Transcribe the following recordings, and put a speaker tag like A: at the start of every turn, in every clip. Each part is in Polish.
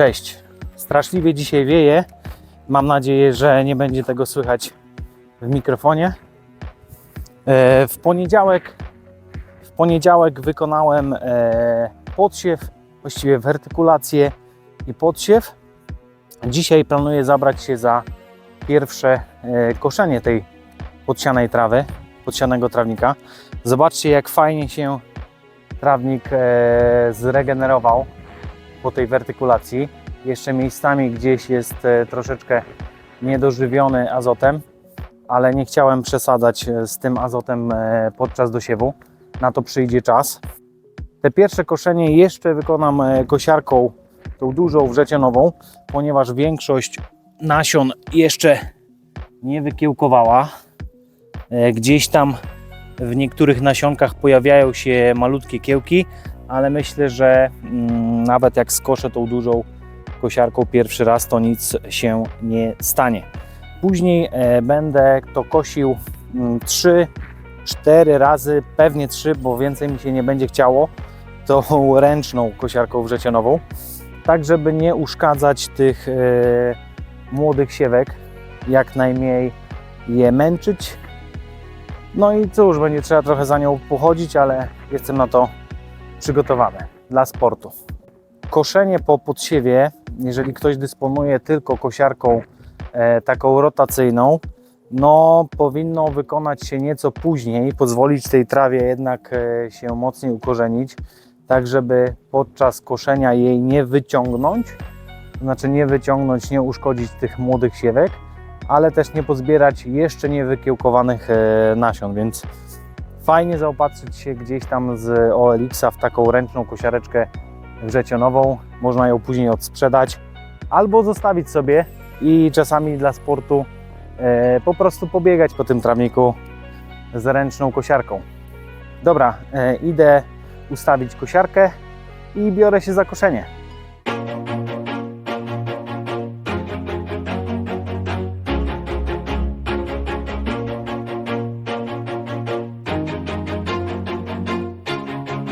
A: Cześć. Straszliwie dzisiaj wieje. Mam nadzieję, że nie będzie tego słychać w mikrofonie. E, W poniedziałek, w poniedziałek wykonałem e, podsiew, właściwie wertykulację i podsiew. Dzisiaj planuję zabrać się za pierwsze e, koszenie tej podsianej trawy, podsianego trawnika. Zobaczcie, jak fajnie się trawnik zregenerował po tej wertykulacji. Jeszcze miejscami gdzieś jest e, troszeczkę niedożywiony azotem, ale nie chciałem przesadzać e, z tym azotem e, podczas dosiewu. Na to przyjdzie czas. Te pierwsze koszenie jeszcze wykonam kosiarką tą dużą wrzecionową, ponieważ większość nasion jeszcze nie wykiełkowała. Gdzieś tam w niektórych nasionkach pojawiają się malutkie kiełki, ale myślę, że mm, nawet jak skoszę tą dużą kosiarką pierwszy raz, to nic się nie stanie. Później e, będę to kosił 3-4 razy, pewnie 3, bo więcej mi się nie będzie chciało, tą ręczną kosiarką wrzecionową, tak żeby nie uszkadzać tych e, młodych siewek, jak najmniej je męczyć. No i cóż, będzie trzeba trochę za nią pochodzić, ale jestem na to przygotowany dla sportu. Koszenie po podsiewie, jeżeli ktoś dysponuje tylko kosiarką e, taką rotacyjną, no powinno wykonać się nieco później, pozwolić tej trawie jednak e, się mocniej ukorzenić, tak żeby podczas koszenia jej nie wyciągnąć, to znaczy nie wyciągnąć, nie uszkodzić tych młodych siewek, ale też nie pozbierać jeszcze nie wykiełkowanych e, nasion, więc fajnie zaopatrzyć się gdzieś tam z OLX-a w taką ręczną kosiareczkę wrzecionową. Można ją później odsprzedać albo zostawić sobie i czasami dla sportu e, po prostu pobiegać po tym trawniku z ręczną kosiarką. Dobra, e, idę ustawić kosiarkę i biorę się za koszenie.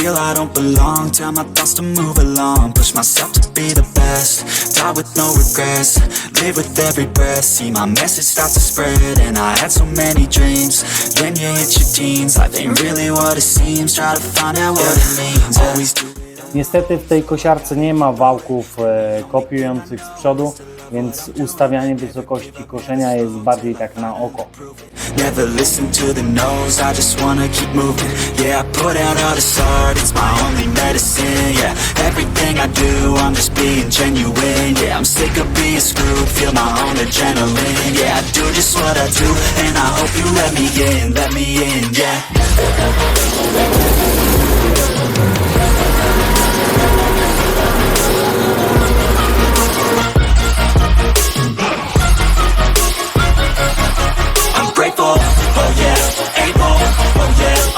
B: Feel I don't belong, tell my thoughts to move along. Push myself to be the best, die with no regrets. Live with every breath, see my message start to spread. And I had so many dreams. Then you hit your teens, life ain't really what it seems. Try to find out what it means. Always do
A: Niestety w tej kosiarce nie ma wałków kopiujących z przodu, więc ustawianie wysokości koszenia jest bardziej tak na oko.
B: Yeah.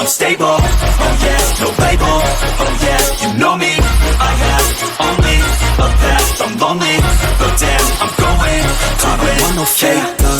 B: I'm stable, oh yes, no label, oh yes, you know me, I have only a path, I'm lonely, but damn, I'm going, I don't want no fake